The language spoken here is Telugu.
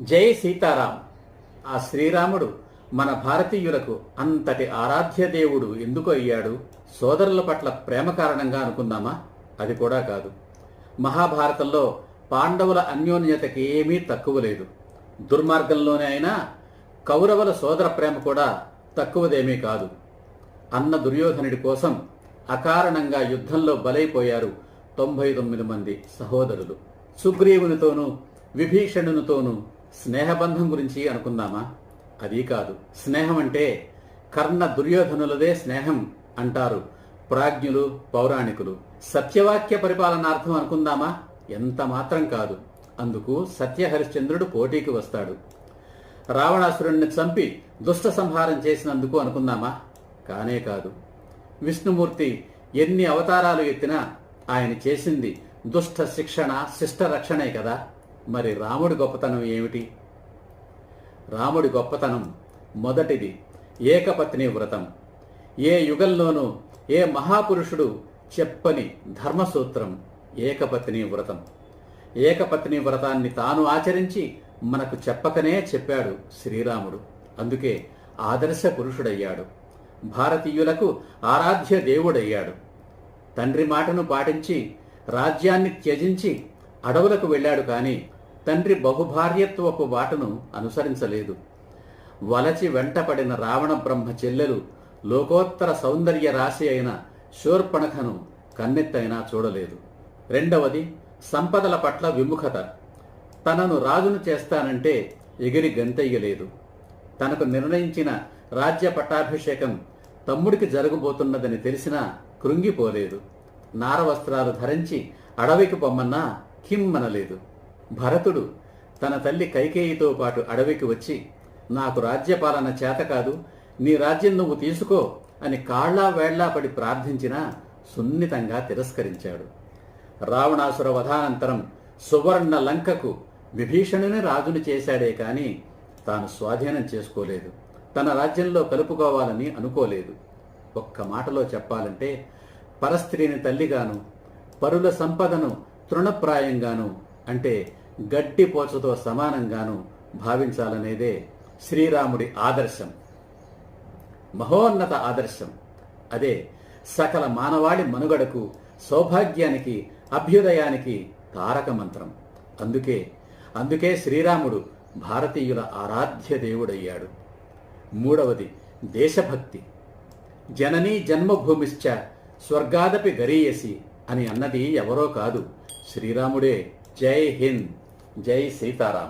జై సీతారాం. ఆ శ్రీరాముడు మన భారతీయులకు అంతటి ఆరాధ్య దేవుడు ఎందుకు అయ్యాడు? సోదరుల పట్ల ప్రేమ కారణంగా అనుకుందామా? అది కూడా కాదు. మహాభారతంలో పాండవుల అన్యోన్యతకి ఏమీ తక్కువ లేదు. దుర్మార్గంలోనే అయినా కౌరవుల సోదర ప్రేమ కూడా తక్కువదేమీ కాదు. అన్న దుర్యోధనుడి కోసం అకారణంగా యుద్ధంలో బలైపోయారు తొంభై తొమ్మిది మంది సహోదరులు. సుగ్రీవునితోనూ విభీషణునితోనూ స్నేహబంధం గురించి అనుకుందామా? అది కాదు. స్నేహం అంటే కర్ణ దుర్యోధనులదే స్నేహం అంటారు ప్రాజ్ఞులు పౌరాణికులు. సత్యవాక్య పరిపాలనార్థం అనుకుందామా? ఎంత మాత్రం కాదు. అందుకు సత్యహరిశ్చంద్రుడు పోటీకి వస్తాడు. రావణాసురుణ్ణి చంపి దుష్ట సంహారం చేసినందుకు అనుకుందామా? కానే కాదు. విష్ణుమూర్తి ఎన్ని అవతారాలు ఎత్తినా ఆయన చేసింది దుష్ట శిక్షణ శిష్ట రక్షణే కదా. మరి రాముడి గొప్పతనం ఏమిటి? రాముడి గొప్పతనం మొదటిది ఏకపత్ని వ్రతం. ఏ యుగంలోనూ ఏ మహాపురుషుడు చెప్పని ధర్మసూత్రం ఏకపత్ని వ్రతం. ఏకపత్ని వ్రతాన్ని తాను ఆచరించి మనకు చెప్పకనే చెప్పాడు శ్రీరాముడు. అందుకే ఆదర్శ పురుషుడయ్యాడు. భారతీయులకు ఆరాధ్య దేవుడయ్యాడు. తండ్రి మాటను పాటించి రాజ్యాన్ని త్యజించి అడవులకు వెళ్ళాడు కానీ తండ్రి బహుభార్యత్వపు బాటను అనుసరించలేదు. వలచి వెంటపడిన రావణ బ్రహ్మ చెల్లెలు లోకోత్తర సౌందర్య రాశి అయిన శూర్పణఖను కన్నెత్తైనా చూడలేదు. రెండవది సంపదల పట్ల విముఖత. తనను రాజును చేస్తానంటే ఎగిరి గంతెయ్యలేదు. తనకు నిర్ణయించిన రాజ్య పట్టాభిషేకం తమ్ముడికి జరగబోతున్నదని తెలిసినా కృంగిపోలేదు. నారవస్త్రాలు ధరించి అడవికి పొమ్మన్నా కిమ్మనలేదు. భరతుడు తన తల్లి కైకేయితో పాటు అడవికి వచ్చి నాకు రాజ్యపాలన చేత కాదు నీ రాజ్యం నువ్వు తీసుకో అని కాళ్ళా వేళ్ళా పడి ప్రార్థించినా సున్నితంగా తిరస్కరించాడు. రావణాసుర వధానంతరం సువర్ణ లంకకు విభీషణుని రాజును చేశాడే కాని తాను స్వాధీనం చేసుకోలేదు. తన రాజ్యంలో కలుపుకోవాలని అనుకోలేదు. ఒక్క మాటలో చెప్పాలంటే పరస్త్రీని తల్లిగాను పరుల సంపదను తృణప్రాయంగాను అంటే గట్టి పోచతో సమానంగాను భావించాలనేదే శ్రీరాముడి ఆదర్శం. మహోన్నత ఆదర్శం. అదే సకల మానవాళి మనుగడకు సౌభాగ్యానికి అభ్యుదయానికి తారక మంత్రం. అందుకే అందుకే శ్రీరాముడు భారతీయుల ఆరాధ్య దేవుడయ్యాడు. మూడవది దేశభక్తి. జననీ జన్మభూమిశ్చ స్వర్గాదపి గరీయసి అని అన్నది ఎవరో కాదు శ్రీరాముడే జై హింద్ జై సీతారాం